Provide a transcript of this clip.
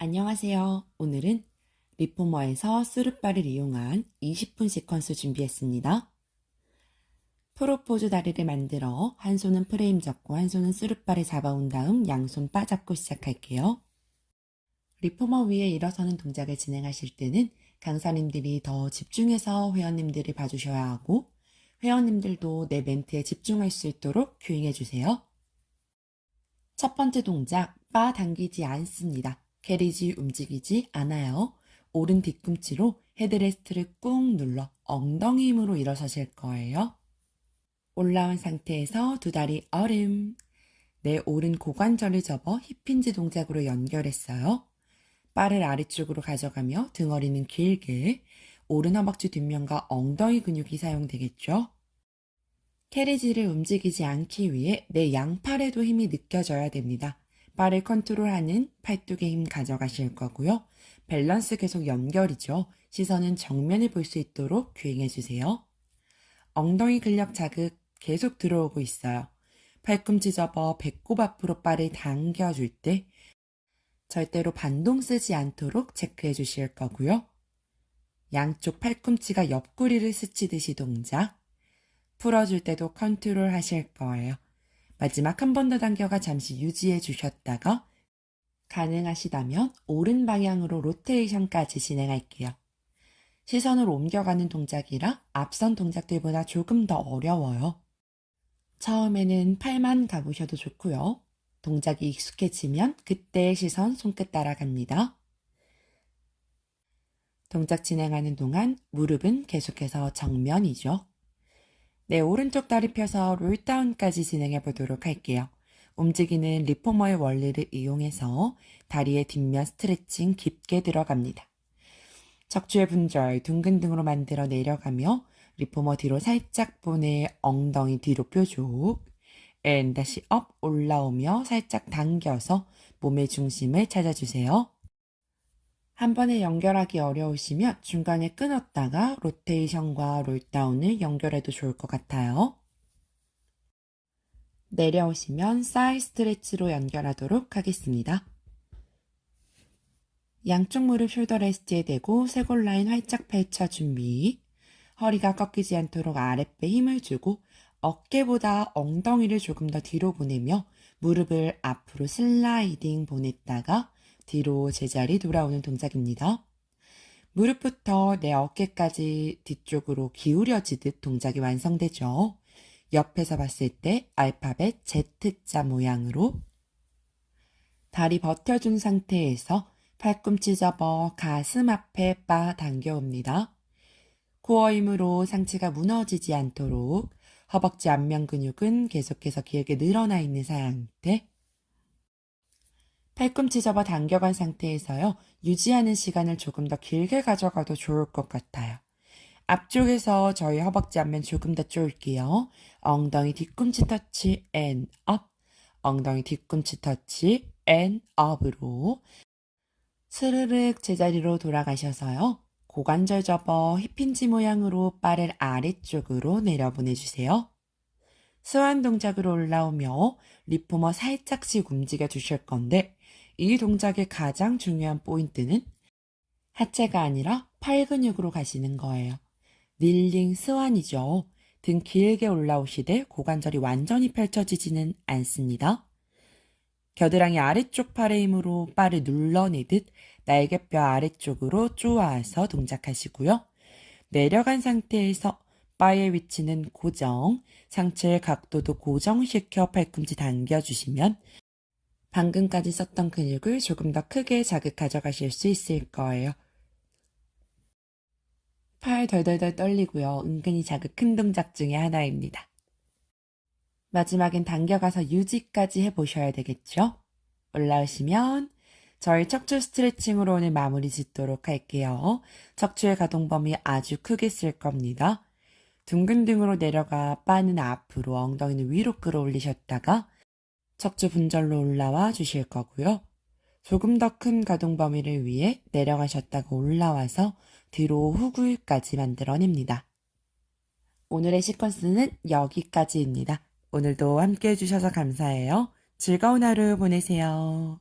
안녕하세요. 오늘은 리포머에서 스룹바를 이용한 20분 시퀀스 준비했습니다. 프로포즈 다리를 만들어 한 손은 프레임 잡고 한 손은 스룹바를 잡아온 다음 양손 바 잡고 시작할게요. 리포머 위에 일어서는 동작을 진행하실 때는 강사님들이 더 집중해서 회원님들을 봐주셔야 하고 회원님들도 내 멘트에 집중할 수 있도록 큐잉해 주세요. 첫 번째 동작, 바 당기지 않습니다. 캐리지 움직이지 않아요. 오른 뒤꿈치로 헤드레스트를 꾹 눌러 엉덩이 힘으로 일어서실 거예요. 올라온 상태에서 두 다리 얼음. 내 오른 고관절을 접어 힙힌지 동작으로 연결했어요. 바를 아래쪽으로 가져가며 등허리는 길게 오른 허벅지 뒷면과 엉덩이 근육이 사용되겠죠. 캐리지를 움직이지 않기 위해 내 양팔에도 힘이 느껴져야 됩니다. 발을 컨트롤하는 팔뚝에 힘 가져가실 거고요. 밸런스 계속 연결이죠. 시선은 정면을 볼 수 있도록 큐잉해 주세요. 엉덩이 근력 자극 계속 들어오고 있어요. 팔꿈치 접어 배꼽 앞으로 발을 당겨줄 때 절대로 반동 쓰지 않도록 체크해 주실 거고요. 양쪽 팔꿈치가 옆구리를 스치듯이 동작. 풀어줄 때도 컨트롤 하실 거예요. 마지막 한 번 더 당겨가 잠시 유지해 주셨다가 가능하시다면 오른 방향으로 로테이션까지 진행할게요. 시선을 옮겨가는 동작이라 앞선 동작들보다 조금 더 어려워요. 처음에는 팔만 가보셔도 좋고요. 동작이 익숙해지면 그때의 시선 손끝 따라갑니다. 동작 진행하는 동안 무릎은 계속해서 정면이죠. 네, 오른쪽 다리 펴서 롤다운까지 진행해 보도록 할게요. 움직이는 리포머의 원리를 이용해서 다리의 뒷면 스트레칭 깊게 들어갑니다. 척추의 분절 둥근 등으로 만들어 내려가며 리포머 뒤로 살짝 보내 엉덩이 뒤로 뾰족 앤 다시 업 올라오며 살짝 당겨서 몸의 중심을 찾아주세요. 한 번에 연결하기 어려우시면 중간에 끊었다가 로테이션과 롤다운을 연결해도 좋을 것 같아요. 내려오시면 사이 스트레치로 연결하도록 하겠습니다. 양쪽 무릎 숄더 레스트에 대고 쇄골 라인 활짝 펼쳐 준비. 허리가 꺾이지 않도록 아랫배 힘을 주고 어깨보다 엉덩이를 조금 더 뒤로 보내며 무릎을 앞으로 슬라이딩 보냈다가 뒤로 제자리 돌아오는 동작입니다. 무릎부터 내 어깨까지 뒤쪽으로 기울여지듯 동작이 완성되죠. 옆에서 봤을 때 알파벳 Z자 모양으로 다리 버텨준 상태에서 팔꿈치 접어 가슴 앞에 빠 당겨옵니다. 코어 힘으로 상체가 무너지지 않도록 허벅지 앞면 근육은 계속해서 길게 늘어나 있는 상태. 팔꿈치 접어 당겨간 상태에서요, 유지하는 시간을 조금 더 길게 가져가도 좋을 것 같아요. 앞쪽에서 저희 허벅지 앞면 조금 더 쪼을게요. 엉덩이 뒤꿈치 터치 앤 업. 엉덩이 뒤꿈치 터치 앤 업으로 스르륵 제자리로 돌아가셔서요. 고관절 접어 힙힌지 모양으로 바를 아래쪽으로 내려보내주세요. 스완 동작으로 올라오며 리포머 살짝씩 움직여 주실 건데 이 동작의 가장 중요한 포인트는 하체가 아니라 팔 근육으로 가시는 거예요. 닐링 스완이죠. 등 길게 올라오시되 고관절이 완전히 펼쳐지지는 않습니다. 겨드랑이 아래쪽 팔의 힘으로 바를 눌러내듯 날개뼈 아래쪽으로 쪼아서 동작하시고요. 내려간 상태에서 바의 위치는 고정, 상체의 각도도 고정시켜 팔꿈치 당겨주시면 방금까지 썼던 근육을 조금 더 크게 자극 가져가실 수 있을 거예요. 팔 덜덜덜 떨리고요. 은근히 자극 큰 동작 중에 하나입니다. 마지막엔 당겨가서 유지까지 해보셔야 되겠죠? 올라오시면 저희 척추 스트레칭으로 오늘 마무리 짓도록 할게요. 척추의 가동 범위 아주 크게 쓸 겁니다. 둥근 등으로 내려가 빠는 앞으로 엉덩이는 위로 끌어올리셨다가 척추 분절로 올라와 주실 거고요. 조금 더 큰 가동 범위를 위해 내려가셨다가 올라와서 뒤로 후굴까지 만들어냅니다. 오늘의 시퀀스는 여기까지입니다. 오늘도 함께 해주셔서 감사해요. 즐거운 하루 보내세요.